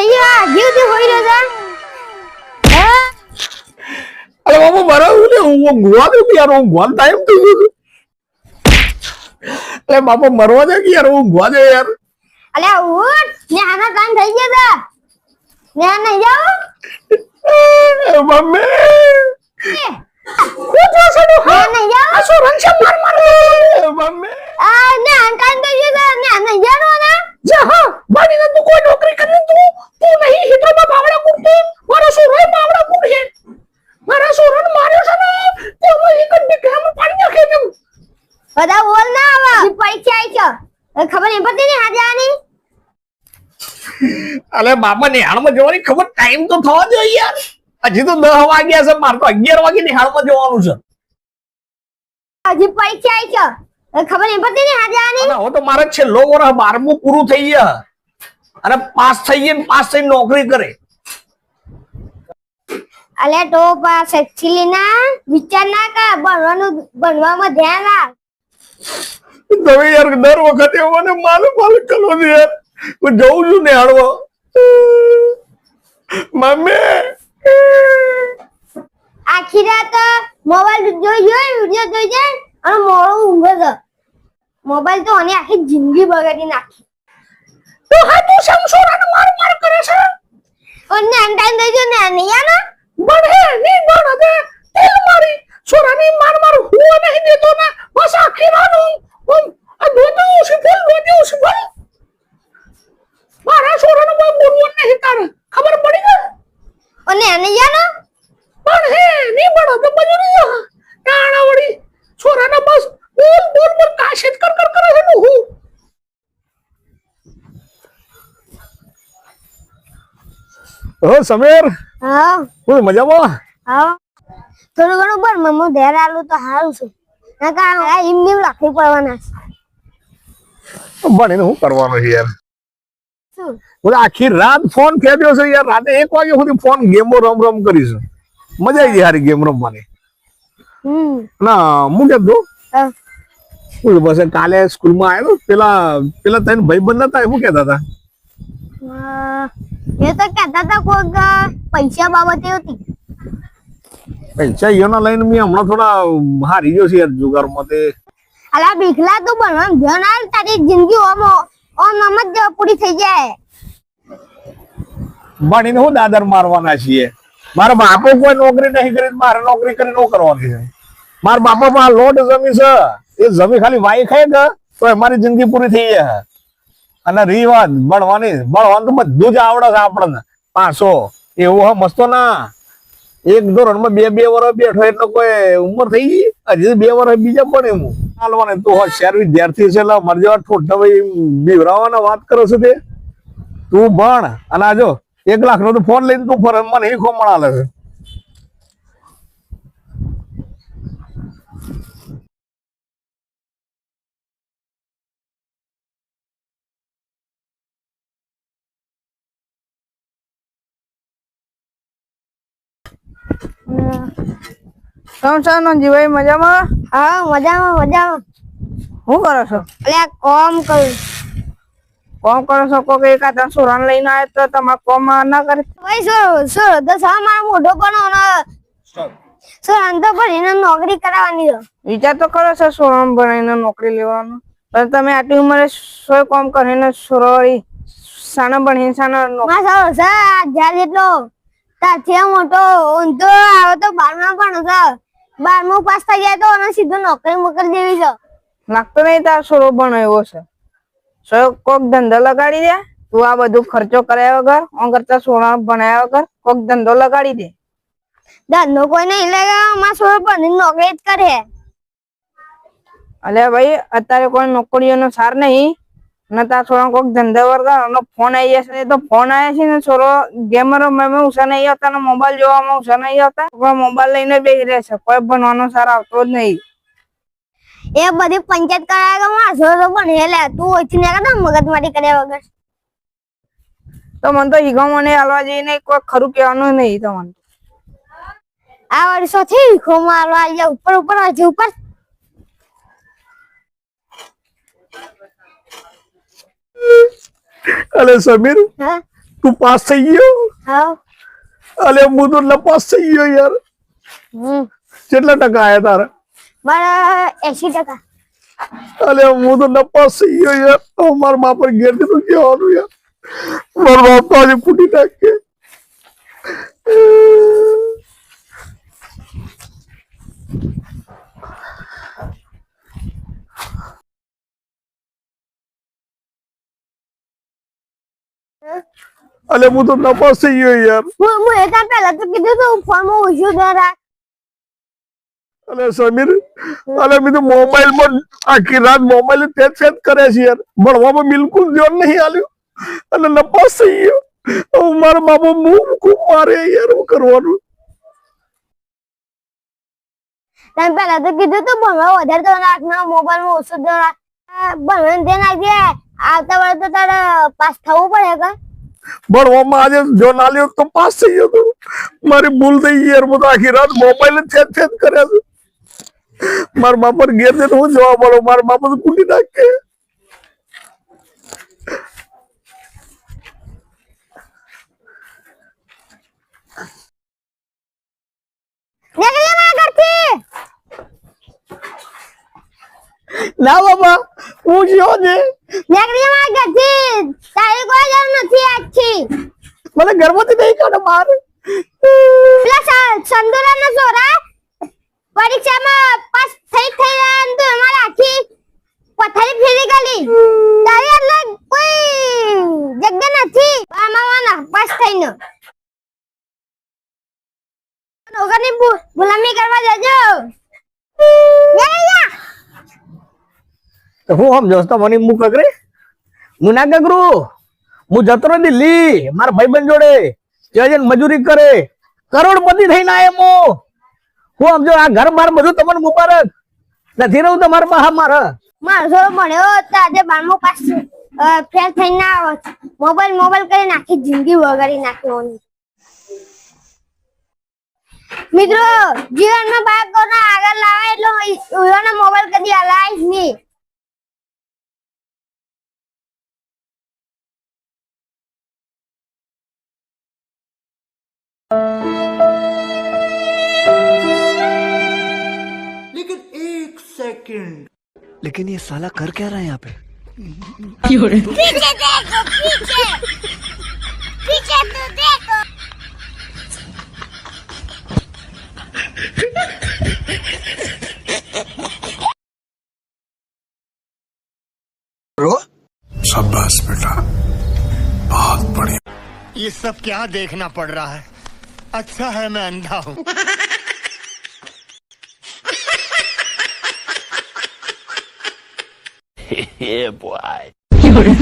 થઈ ગયો જીવતી અરે બાબા મારા હું હું ગોવા દે યાર હું ગોવા ટાઈમ થઈ ગયો અરે બાપા મરવા દે કે યાર? હું ગોવા દે યાર. અલે ઉઠ. ને આના કાન થઈ ગયા તા ને આ જાવ મમ્મી. ખોટો સડો હા બધા બોલ ના આવા. પરીક્ષા આવી છે ખબર નહીં પડતી ને હાજાની અલે બાપા નિહાળમાં જવાની ખબર ટાઈમ તો થવા જોઈએ યાર. હજી તો 10 વાગ્યા છે મારે તો અગિયાર વાગે નિહાળમાં જવાનું છે. હજી પરીક્ષા આવી છે ખબર નહીં પડતી ને હાજાની હવે તો મારે છેલ્લો વર્ષ બારમું પૂરું થઈ ગયા. અને પાસ થઈ ગઈ પાસ થઈને નોકરી કરે. અલે તો પાસ એક્ચ્યુઅલી ના વિચાર ના કર ભણવાનું ભણવામાં ધ્યાન રાખ. તમે યાર દર વખતે મને માલુમ માલુમ કરો છો યાર. હું જઉં છું નિહાળવા મમ્મી આખી રાત મોબાઈલ જોઈ જોઈ વિડિયો જોઈ જાય અને મોડો ઊંઘે છે. મોબાઈલ તો અને આખી જિંદગી બગાડી નાખી. તો હા તું સમસોરાને માર માર કરે છે અને આમ ટાઈમ થઈ ગયો ને નહીં આનો બને ની બને દે તેલ મારી સોરાની માર માર હુવા નહીં દેતો ને બસ આખી રાત હું હું આ દોતો ઉસી બોલ દોતો ઉસી બોલ મારા સોરાને કોઈ બોલવું નહીં તારે ખબર પડી ગઈ અને આને જાનો પણ હે ની બડો તો મજૂરી જા તાણા વળી છોરાને બસ બોલ બોલ બોલ કાશેત કર કર કરે છે હું? ઓ સમીર. હા. હું મજામાં? હા. થોડું ઘણું પણ મમ્મો ધેર આલું તો સારું છે. ના કારણ આ એમ નેમ લખી પડવાના છે. ભણીને હું કરવાનો છે યાર? શું હું આખી રાત ફોન ફેર્યો છે યાર. રાતે એક વાગ્યા સુધી ફોન ગેમો રમ રમ કરીશ મજા આવી ગઈ હારી ગેમ રમવાની. ના હું કેમ તું બસ કાલે સ્કૂલમાં આવ્યો. પેલા પેલા તને ભાઈ હતા શું કેતા હતા? એ તો કહેતા હતા કોઈક પૈસા બાબતે હતી. પૈસા એના લઈને મેં હમણાં થોડા હારી ગયો છે યાર જુગારમાં તે. અલા બીખલા તું ભણવાનું ધ્યાન આલ તારી જિંદગી ઓમ ઓમ જિંદગી પૂરી થઈ જાય. અને રીવાન ભણવાની ભણવાનું તો બધું જ આવડે છે આપણને. પાછો, એવું હા મસ્તો ના. એક ધોરણમાં બે બે વર્ષ બેઠો એટલે કોઈ ઉંમર થઈ ગઈ? હજી બે વર્ષ બીજા પણ હું હાલવાને તું હોશિયાર વિદ્યાર્થી છે એટલે મારી જેવા ઠોઠા ભાઈ બીવરાવાના વાત કરો છો તે? તું ભણ અને આ જો, એક લાખ નો ફોન લઈને તું ફરે મને એ ખોમણ છે. કેમ નો જીવાય મજામાં? હા મજામાં મજામાં. શું કરો છો? એટલે કોમ કરું. કોમ કરો છો? કોક એક આ સુરણ લઈને આવે તો તમારે કોમ ના કરે? ભાઈ સર સર તો સા મારો મોઢો પણ શું અંત ભણીને નોકરી કરાવવાની છે? વિચાર તો કરો છો સુરણ ભણીને નોકરી લેવાનો? પણ તમે આટલી ઉંમરે સોય કોમ કરીને સુરોળી સાના ભણીને સાના નોકરી માં સર સર જ્યાં જેટલો તાથી મોટો ઊંધો આવે તો બારમાં પણ છે બારમું પાસ થઈ જાય તો અને સીધું નોકરી મોકલી દેવી છે. લાગતો નહીં તાર સોરો પણ એવો છે. સોય કોક ધંધો લગાડી દે તું આ બધું ખર્ચો કર્યા વગર ઓમ કરતા સોના ભણાયા વગર કોક ધંધો લગાડી દે. ધંધો કોઈ નહીં લાગે માં સોરો પણ નોકરી જ કરે. અલ્યા ભાઈ અત્યારે કોઈ નોકરીઓનો સાર નહીં. ને તાર છોરા કોઈક ધંધા વર્ગા એનો ફોન આવી જશે તો ફોન આવે છે ને છોરો ગેમરો રમવામાં ઉષા નહીં આવતા ને મોબાઈલ જોવામાં ઉષા નહીં આવતા. કોઈ મોબાઈલ લઈને બેસી રહે છે કોઈ ભણવાનો સાર આવતો જ નહીં. એ બધી પંચાયત કરાવે માં સોળ પણ હેલે તું ઓછી ને કરતા મગજ મારી કર્યા વગર. તો મને તો હિગો મને હાલવા જઈને કોઈ ખરું કહેવાનું નહીં તમને આ વર્ષોથી હિગો મારવા ઉપર ઉપર હજી ઉપર અલે સમીર તું પાસ થઈ ગયો? અલે હું તો પાસ થઈ ગયો યાર. કેટલા ટકા આયા તારે? મારા એસી ટકા. અલે હું તો નપાસ થઈ ગયો યાર. મારા બાપ પર ઘેર તો કહેવાનું યાર? મારા બાપ તો આજે ફૂટી નાખે. અલે હું તો નપાસ થઈ ગયો યાર. હું હું પહેલા તો કીધું તું ફોનમાં ઓછું ધ્યાન રાખ અલે સમીર અલે મેં તો મોબાઈલમાં આખી રાત મોબાઈલ ટેચ ટેચ કરે છે યાર. ભણવામાં બિલકુલ ધ્યાન નહીં આલ્યું અને નપાસ થઈ ગયો. હવે મારા બાપા મું ખૂબ મારે યાર હું કરવાનું. તમે પહેલા તો કીધું તો ભણવા વધારે તો રાખ ના મોબાઈલમાં ઓછું ધ્યાન રાખ ભણવાનું ધ્યાન રાખજે આવતા વર્ષે તો તારે પાસ થવું પડે કે? ભણવામાં આજે જો ના લ્યો તો પાસ થઈ ગયો તો મારી ભૂલ થઈ ગઈ યાર. તો આખી રાત મોબાઈલ જ છેદ છેદ કર્યા છે. મારા બાપા ઘેર જઈને હું જવા પડો? મારા બાપા તો કૂટી નાખે. ના બાપા હું જ્યો છે જા મારા ઘરથી તારી કોઈ જરૂર નથી આજથી મને ઘરમાંથી નહીં કાઢે બહાર પ્લસ સંદુરા નો છોરા પરીક્ષામાં પાસ થઈ થઈ રહ્યા ને તો એમાં આખી પથારી ફેરી ગયેલી તારી એટલે કોઈ જગ્યા નથી આમાં પાસ થઈને નોકરની ભૂ- ગુલામી કરવા જજો જય જા. તો હું સમજો તો મને મુ અગરે? હું ના ગગરું? હું જતો દિલ્હી, મારા ભાઈબંધ જોડે. ત્યાં મજૂરી કરે. કરોડપતિ થઈને આયો હું. હું સમજો આ ઘર બાર બધું તમને મુબારક. નથી રહું તમારે બહા મારે? છોરો ભણ્યો આજે બારમો પાસ ફેલ થઈને ના આવત મોબાઈલ મોબાઈલ કરી નાખી, જિંદગી વગાડી નાખવાની મિત્રો, જીવનમાં બાળકોને આગળ લાવે એટલે મોબાઈલ કદી હલાય જ નહીં. सेकंड लेकिन ये साला कर क्या रहा है यहाँ पे? पीछे देखो पीछे पीछे तो देखो शाबाश बेटा। बहुत बढ़िया। ये सब क्या देखना पड़ रहा है? अच्छा है मैं अंधा हूँ। 也不爱。有人